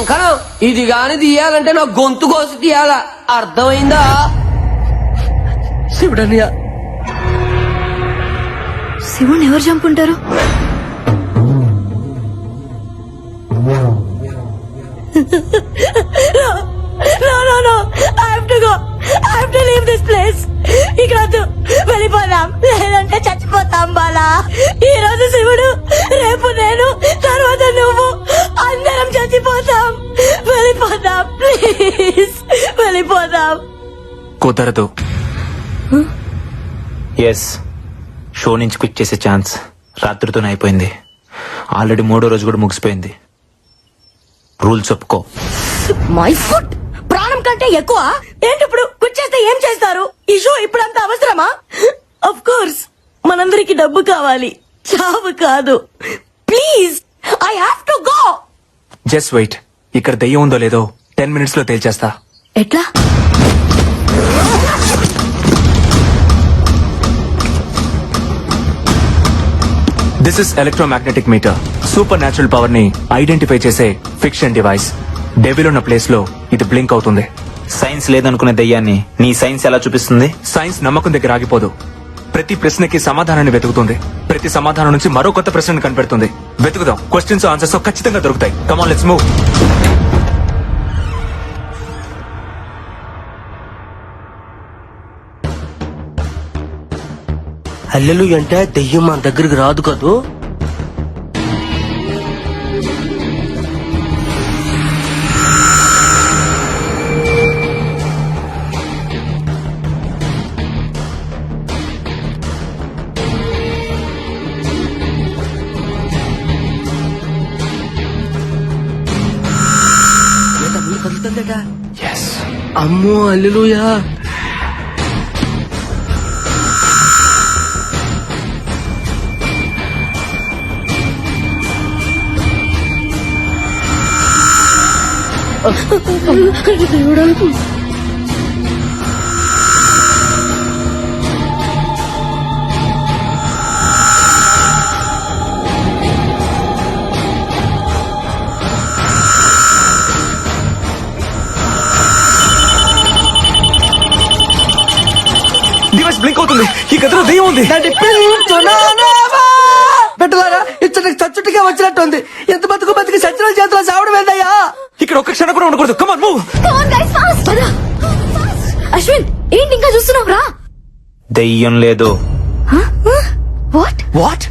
కంకణం ఇది గాని తీయాలంటే నా గొంతు కోసి తీయాలా? అర్థమైందా? శివుడన్నయ్య శివుని ఎవరు చంపుంటారు? No, no, no. I have to go. I have to leave this place. ఇక వద్దు వెళ్ళిపోదాం. లేదంటే చచ్చిపోతాం బాలా. కుదరదు. ఎస్ షో నుంచి క్విట్ చేసే ఛాన్స్ రాత్రితోనే అయిపోయింది. ఆల్రెడీ మూడో రోజు కూడా ముగిసిపోయింది. రూల్స్ ఒప్పుకో. మై ఫుట్ ప్రాణం కంటే ఎక్కువ? ఏంటి ఇప్పుడు కూర్చేస్తే ఏం చేస్తారు? ఈ షో ఇప్పుడంత అవసరమా? అఫ్ కోర్స్ మనందరికి డబ్బు కావాలి. చావు కాదు. Please I have to go just wait ఇక్కడ దెయ్యం ఉందో లేదో టెన్ మినిట్స్లో తేల్చేస్తా. ఎట్లా? This is electromagnetic meter supernatural పవర్ని ఐడెంటిఫై చేసే ఫిక్షన్ డివైస్ డెవిల్ ఉన్న ప్లేస్లో ఇది బ్లింక్ అవుతుంది. సైన్స్ లేదనుకునే దయ్యాన్ని నీ సైన్స్ ఎలా చూపిస్తుంది? సైన్స్ నమ్మకం దగ్గర ఆగిపోదు. ప్రతి ప్రశ్నకి సమాధానాన్ని వెతుకుతుంది. ప్రతి సమాధానం నుంచి మరో కొత్త ప్రశ్నను కనిపెడుతుంది. వెతుకుదాం. క్వశ్చన్స్ ఆన్సర్స్ ఖచ్చితంగా దొరుకుతాయి. కమాన్ లెట్స్ మూవ్ అల్లెలు అంటే దెయ్యం మన దగ్గరికి రాదు కదూ? అమ్మో అల్లెలుయా! డివైస్ బ్లింక్ అవుతుంది. ఈ కథలో దెయ్యం ఉంది. పెట్టలారా ఇచ్చటికి చచ్చుటిగా వచ్చినట్టుంది ఎంత బతుకు బతికి సచిన చేతిలో సావడం ఏందయ్యా? ఇక్కడ ఒక్క క్షణం కూడా ఉండకూడదు. కమాన్ మూవ్ పద. అశ్విన్ ఏంటి ఇంకా చూస్తున్నావు? రా. దెయ్యం లేదు. వాట్ వాట్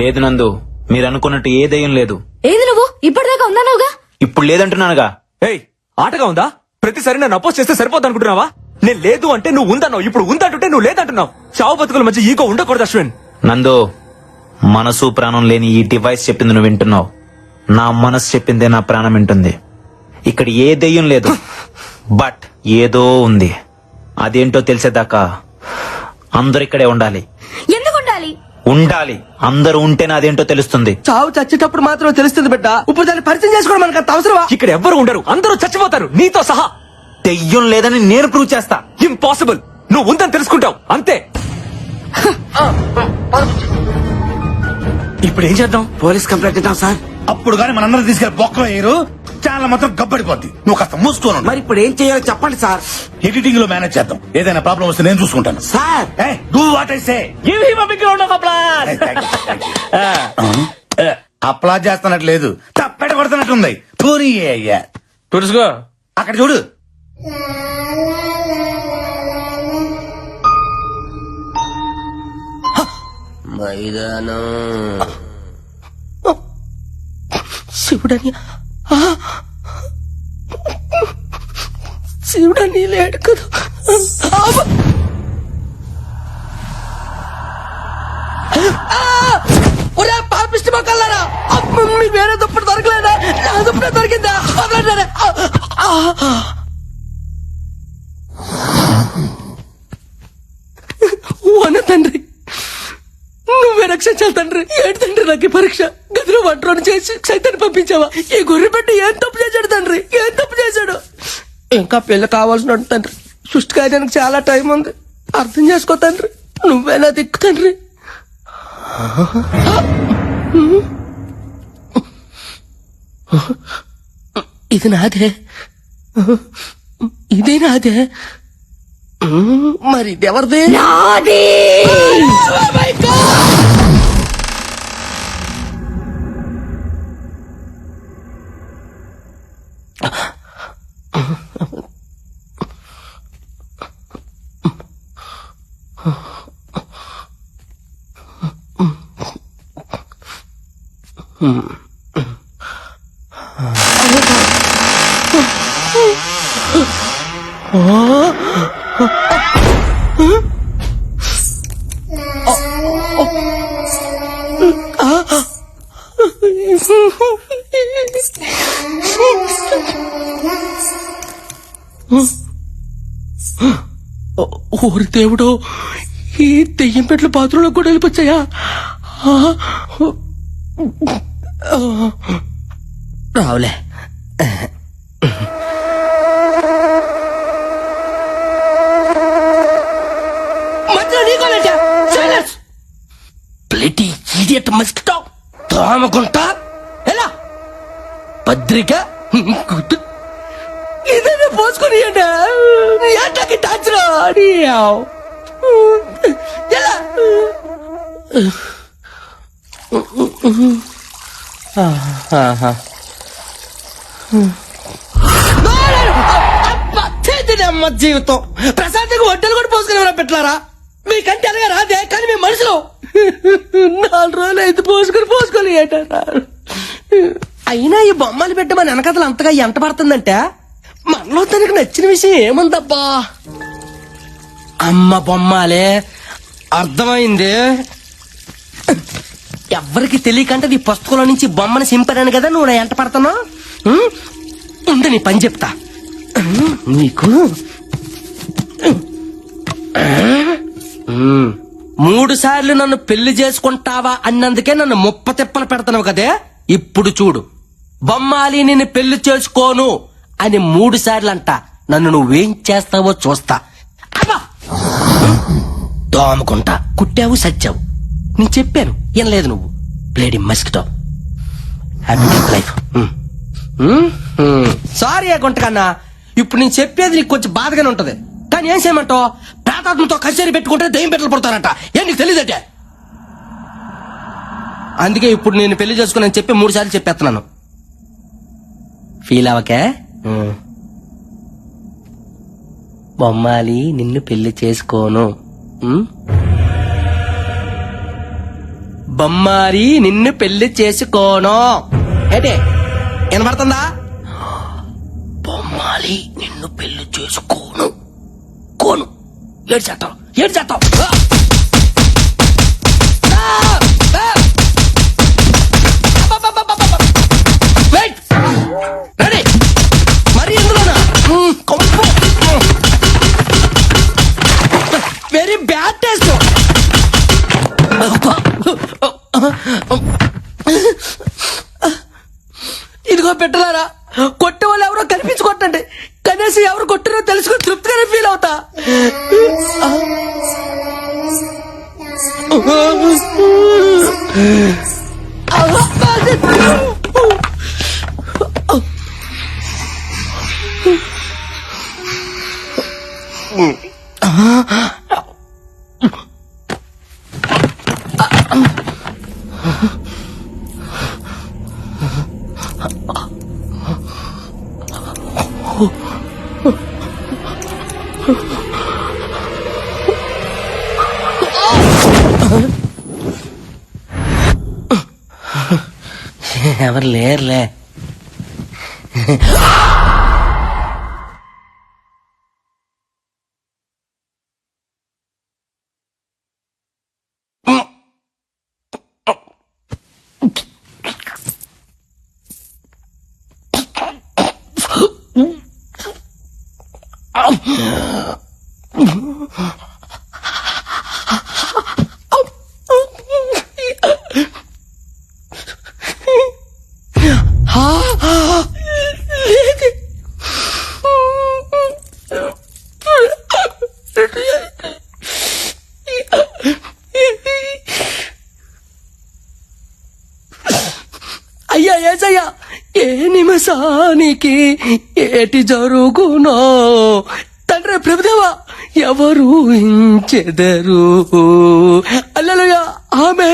లేదు నందు మీరు అనుకున్నట్టు ఏ దయ్యం లేదు. ఏది నువ్వు? ఇప్పటిదాకా ఉన్నావుగా ఇప్పుడు లేదంటున్నానుగా. ఏయ్ ఆటగా ఉందా? ప్రతిసారి నన్ను అపోజ్ చేస్తే సరిపోద్ది అనుకుంటున్నావా? నేను లేదు అంటే నువ్వు ఉందన్నావు. ఇప్పుడు ఉందంటుంటే నువ్వు లేదంటున్నావు. చావు బతుకుల మధ్య ఈగో ఉండకూడదు అశ్విన్. నందు మనసు ప్రాణం లేని ఈ డివైస్ చెప్పింది నువ్వు వింటున్నావు. నా మనసు చెప్పిందే నా ప్రాణం వింటుంది. ఇక్కడ ఏ దెయ్యం లేదు. బట్ ఏదో ఉంది. అదేంటో తెలిసేదాకా అందరు ఇక్కడే ఉండాలి. ఎందుకు ఉండాలి? ఉండాలి. అందరూ ఉంటేనే అదేంటో తెలుస్తుంది. చావు చచ్చేటప్పుడు మాత్రం తెలుస్తుంది బిడ్డ. ఇప్పుడు దాన్ని పరిచయం చేసుకోవడం మనకు అంత అవసరమా? ఇక్కడ ఎవ్వరు ఉండరు. అందరూ చచ్చిపోతారు. నీతో సహా. దెయ్యం లేదని నేను ప్రూవ్ చేస్తా. ఇంపాసిబుల్ నువ్వు ఉందని తెలుసుకుంటావు. అంతే. ఇప్పుడు ఏం చేద్దాం? పోలీస్ కంప్లైంట్ ఇద్దాం సార్. అప్పుడు గానీ మనందరం తీసుకెళ్ళి బొక్కలో వేయరు ఛానల్ మాత్రం గబ్బడిపోద్ది. నువ్వు కాస్త మూసుకోను మరి ఇప్పుడు ఏం చేయాలో చెప్పండి సార్. ఎడిటింగ్లో మేనేజ్ చేద్దాం. ఏదైనా ప్రాబ్లం వస్తే నేను చూసుకుంటాను. Sir. Do what I say give him big round of applause అప్లా చేస్తున్నట్లేదు. తప్పెట కొడుతున్నట్టుంది. పూరి అయ్యా అక్కడ చూడు. మైదానం. శివుడని శివుడని లేడు కదా. అబ్బ! ఆ! ఒరే పాపిష్టి మొక్కలారా అమ్మ, వేరే దుప్పటి దొరకలేదా. నా దుప్పటి దొరికిందా? తండ్రి ఏంటి తండ్రి నాకు పరీక్ష. గదిలో వంటలోని చేసి సైతాన్ని పంపించావా? ఈ గొర్రె పెట్టి ఏం తప్పు చేశాడు తండ్రి? ఏం తప్పు చేశాడు? ఇంకా పెళ్ళి కావాల్సిన తండ్రి. సృష్టి కాయడానికి చాలా టైం ఉంది. అర్థం చేసుకో తండ్రి. నువ్వేనా దిక్కు తండ్రి. ఇది నాదే. ఇదే నాదే. మరి ఇది ఎవరిది? నాది! ఓరి దేవుడు ఈ దెయ్యం పెట్ల బాత్రూంలో కూడా వెళ్ళిపోచ్చాయా రావులే. మధ్యలో నీకోలేంటా సైలెన్స్ ప్లేటి ఇడియట్ మస్కిటో. తామకుంట. ఎలా? పత్రిక. గుర్తు. ఇదే పోసుకొని ఎంటకి టచ్ ఎలా? అమ్మ జీవితం. ప్రశాంతంగా వడ్డలు కూడా పోసుకుని పెట్టారా మీకంటే అలాగే రాదే కానీ మీ మనుషులు. నాలుగు రోజులు అయితే పోసుకొని పోసుకొని ఏంటారా? అయినా ఈ బొమ్మలు పెట్టి మన వెనకథలు అంతగా ఎంట పడుతుందంటే? మనలో తనకు నచ్చిన విషయం ఏముందబ్బా? అమ్మ బొమ్మాలే అర్థమైంది? ఎవ్వరికి తెలియకంటే నీ పుస్తకంలో నుంచి బొమ్మను సింపాను కదా నువ్వు నా ఎంట పడుతున్నావు? ఉంది నీ పని చెప్తా. నీకు? మూడు సార్లు నన్ను పెళ్ళి చేసుకుంటావా అన్నందుకే నన్ను ముప్ప తిప్పలు పెడతావు కదే? ఇప్పుడు చూడు. బొమ్మాలి నిన్ను పెళ్ళి చేసుకోను అని మూడు సార్లు అంట నన్ను నువ్వేం చేస్తావో చూస్తా. అబ్బా! దోమకుంటా. కుట్టావు సచ్చావు. నేను చెప్పాను. వినలేదు నువ్వు. Bloody mosquito happy life sorry కొంటకన్నా గుంటకన్నా. ఇప్పుడు నేను చెప్పేది నీకు కొంచెం బాధగానే ఉంటది. కానీ ఏం చేయమంటావు? ప్రాతాత్మతో కచేరీ పెట్టుకుంటే దయ్యం పెట్టలు పడతారంట. ఏం నీకు తెలియదంటే అందుకే ఇప్పుడు నేను పెళ్ళి చేసుకుని చెప్పి మూడు సార్లు చెప్పేస్తున్నాను. ఫీల్ అవకే? Hmm. బొమ్మాలి నిన్ను పెళ్ళి చేసుకోను. Hmm? బొమ్మారి నిన్ను పెళ్ళి చేసుకోను. ఏంటి? వినపడుతుందా? బొమ్మాలి నిన్ను పెళ్ళి చేసుకోను. కోను. ఏడు చేస్తావు ఏడు చేస్తావు కనీసం ఎవరు కొట్టారో తెలుసుకుని తృప్తిగానే ఫీల్ అవుతా. nó lẻ ra Oh. నిమిషానికి ఏటి జరుగునో? తండ్రి ప్రభుదేవా ఎవరు ఇంచెదరు అల్లలుయా ఆమె